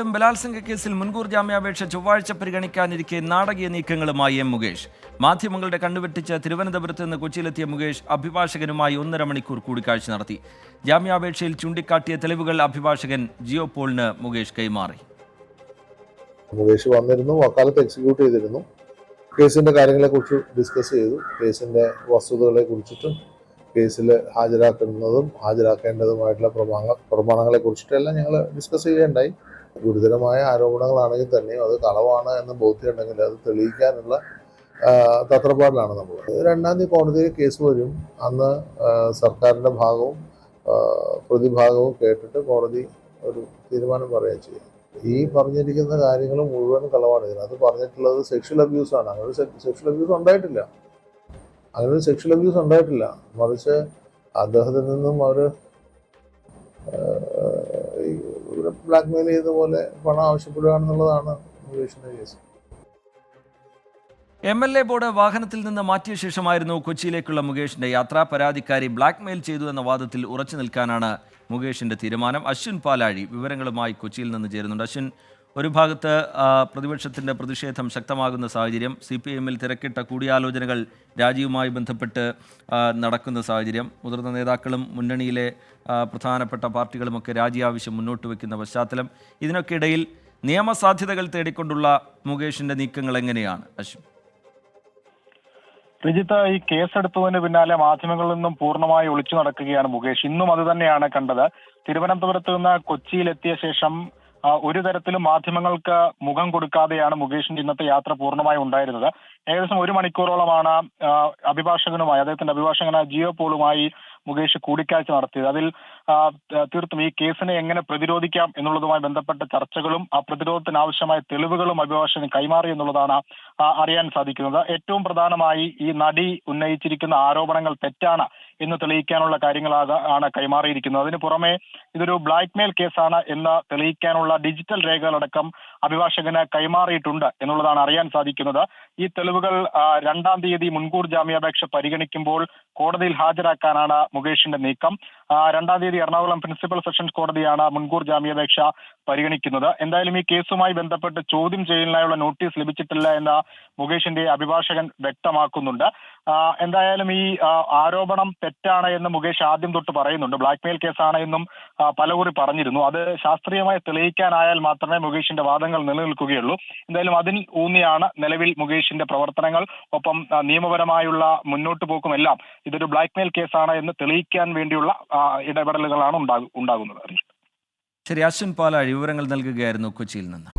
വീണ്ടും ബലാത്സംഗ കേസിൽ മുൻകൂർ ജാമ്യാപേക്ഷ ചൊവ്വാഴ്ച പരിഗണിക്കാനിരിക്കെ നാടകീയ നീക്കങ്ങളുമായി എം മുകേഷ്. മാധ്യമങ്ങളുടെ കണ്ണുവെട്ടിച്ച് തിരുവനന്തപുരത്ത് നിന്ന് കൊച്ചിയിലെത്തിയ മുകേഷ് അഭിഭാഷകനുമായി ഒന്നര മണിക്കൂർ കൂടിക്കാഴ്ച നടത്തി. ജാമ്യാപേക്ഷയിൽ ചൂണ്ടിക്കാട്ടിയ തെളിവുകൾ അഭിഭാഷകൻ ജിയോ പോളിന് മുകേഷ് കൈമാറി. മുകേഷ് വന്നിരുന്നു അക്കാലത്ത് എക്സിക്യൂട്ട് ചെയ്തിരുന്നു. കേസിന്റെ കാര്യങ്ങളെക്കുറിച്ച് ഡിസ്കസ് ചെയ്തു. കേസിന്റെ വസ്തുതകളെ കുറിച്ചിട്ടും കേസിൽ ഹാജരാക്കുന്നതും ഹാജരാക്കേണ്ടതുമായിട്ടുള്ള പ്രമാണ പ്രമാണങ്ങളെ കുറിച്ചിട്ടെല്ലാം ഞങ്ങൾ ഡിസ്കസ് ചെയ്യുകയുണ്ടായി. ഗുരുതരമായ ആരോപണങ്ങളാണെങ്കിൽ തന്നെയും അത് കളവാണ് എന്ന് ബോധ്യമുണ്ടെങ്കിൽ അത് തെളിയിക്കാനുള്ള തത്രപ്പാടിലാണ് നമ്മൾ. രണ്ടാം തീയതി കോടതിയിൽ കേസ് വരും. അന്ന് സർക്കാരിന്റെ ഭാഗവും പ്രതിഭാഗവും കേട്ടിട്ട് കോടതി ഒരു തീരുമാനം പറയുകയും ചെയ്യും. ഈ പറഞ്ഞിരിക്കുന്ന കാര്യങ്ങൾ മുഴുവൻ കളവാണ്. ഇതിനകത്ത് പറഞ്ഞിട്ടുള്ളത് സെക്ഷൽ അബ്യൂസാണ് അങ്ങനൊരു അങ്ങനെ സെക്ഷൽ അബ്യൂസ് ഉണ്ടായിട്ടില്ല. അങ്ങനെ ഒരു സെക്ഷൽ അബ്യൂസ് ഉണ്ടായിട്ടില്ല. മറിച്ച് അദ്ദേഹത്തിൽ നിന്നും അവർ ബ്ലാക്ക് മെയിൽ ചെയ്ത പോലെ പണം ആവശ്യപ്പെടുകയാണെന്നുള്ളതാണ് മുകേഷിന്റെ case. M L A board വാഹനത്തിൽ നിന്ന് മാറ്റിയ ശേഷമായിരുന്നു കൊച്ചിയിലേക്കുള്ള മുകേഷിന്റെ യാത്ര. പരാതിക്കാരി ബ്ലാക്ക്മെയിൽ ചെയ്തു എന്ന വാദത്തിൽ ഉറച്ചു നിൽക്കാനാണ് മുകേഷിന്റെ തീരുമാനം. അശ്വിൻ പാലാഴി വിവരങ്ങളുമായി കൊച്ചിയിൽ നിന്ന് ചേരുന്നുണ്ട്. അശ്വിൻ ഒരു ഭാഗത്ത് പ്രതിപക്ഷത്തിന്റെ പ്രതിഷേധം ശക്തമാകുന്ന സാഹചര്യം സി പി എമ്മിൽ തിരക്കിട്ട കൂടിയാലോചനകൾ രാജിയുമായി ബന്ധപ്പെട്ട് നടക്കുന്ന സാഹചര്യം മുതിർന്ന നേതാക്കളും മുന്നണിയിലെ പ്രധാനപ്പെട്ട പാർട്ടികളുമൊക്കെ രാജി ആവശ്യം മുന്നോട്ട് വയ്ക്കുന്ന പശ്ചാത്തലം ഇതിനൊക്കെ ഇടയിൽ നിയമസാധ്യതകൾ തേടിക്കൊണ്ടുള്ള മുകേഷിന്റെ നീക്കങ്ങൾ എങ്ങനെയാണ്? അശ്വിൻ. രജിത്ത് ഈ കേസെടുത്തതിന് പിന്നാലെ മാധ്യമങ്ങളിൽ നിന്നും പൂർണമായി ഒളിച്ചു നടക്കുകയാണ് മുകേഷ്. ഇന്നും അത് തന്നെയാണ് കണ്ടത്. തിരുവനന്തപുരത്ത് നിന്ന് കൊച്ചിയിലെത്തിയ ശേഷം ഒരു തരത്തിലും മാധ്യമങ്ങൾക്ക് മുഖം കൊടുക്കാതെയാണ് മുകേഷിന്റെ ഇന്നത്തെ യാത്ര പൂർണമായി ഉണ്ടായിരുന്നത്. ഏകദേശം ഒരു മണിക്കൂറോളമാണ് അഭിഭാഷകനുമായി അദ്ദേഹത്തിന്റെ അഭിഭാഷകനായ ജിയോ പോളുമായി മുകേഷ് കൂടിക്കാഴ്ച നടത്തിയത്. അതിൽ തീർത്തും ഈ കേസിനെ എങ്ങനെ പ്രതിരോധിക്കാം എന്നുള്ളതുമായി ബന്ധപ്പെട്ട ചർച്ചകളും ആ പ്രതിരോധത്തിന് ആവശ്യമായ തെളിവുകളും അഭിഭാഷകന് കൈമാറി എന്നുള്ളതാണ് അറിയാൻ സാധിക്കുന്നത്. ഏറ്റവും പ്രധാനമായി ഈ നടി ഉന്നയിച്ചിരിക്കുന്ന ആരോപണങ്ങൾ തെറ്റാണ് എന്ന് തെളിയിക്കാനുള്ള കാര്യങ്ങളാണ് കൈമാറിയിരിക്കുന്നത്. അതിന് പുറമെ ഇതൊരു ബ്ലാക്ക്മെയിൽ കേസാണ് എന്ന് തെളിയിക്കാനുള്ള ഡിജിറ്റൽ രേഖകളടക്കം അഭിഭാഷകന് കൈമാറിയിട്ടുണ്ട് എന്നുള്ളതാണ് അറിയാൻ സാധിക്കുന്നത്. ഈ തെളിവുകൾ രണ്ടാം തീയതി മുൻകൂർ ജാമ്യാപേക്ഷ പരിഗണിക്കുമ്പോൾ കോടതിയിൽ ഹാജരാക്കാനാണ് മുകേഷിന്റെ നീക്കം. രണ്ടാം തീയതി എറണാകുളം പ്രിൻസിപ്പൽ സെഷൻസ് കോടതിയാണ് മുൻകൂർ ജാമ്യാപേക്ഷ പരിഗണിക്കുന്നത്. എന്തായാലും ഈ കേസുമായി ബന്ധപ്പെട്ട് ചോദ്യം ചെയ്യലിനായുള്ള നോട്ടീസ് ലഭിച്ചിട്ടില്ല എന്ന മുകേഷിന്റെ അഭിഭാഷകൻ വ്യക്തമാക്കുന്നുണ്ട്. എന്തായാലും ഈ ആരോപണം തെറ്റാണ് എന്ന് മുകേഷ് ആദ്യം തൊട്ട് പറയുന്നുണ്ട്. ബ്ലാക്ക്മെയിൽ കേസാണ് എന്നും പലകുറി പറഞ്ഞിരുന്നു. അത് ശാസ്ത്രീയമായി തെളിയിക്കാനായാൽ മാത്രമേ മുകേഷിന്റെ വാദങ്ങൾ നിലനിൽക്കുകയുള്ളൂ. എന്തായാലും അതിൽ ഊന്നിയാണ് നിലവിൽ മുകേഷിന്റെ പ്രവർത്തനങ്ങൾ. ഒപ്പം നിയമപരമായുള്ള മുന്നോട്ട് പോക്കുമെല്ലാം ഇതൊരു ബ്ലാക്ക്മെയിൽ കേസാണ് എന്ന് തെളിയിക്കാൻ വേണ്ടിയുള്ള ഇടപെടലുകളാണ് ഉണ്ടാകു- ഉണ്ടാകുന്നത്. ശരി അശ്വിൻ പാലാഴി വിവരങ്ങൾ നൽകുകയായിരുന്നു കൊച്ചിയിൽ നിന്ന്.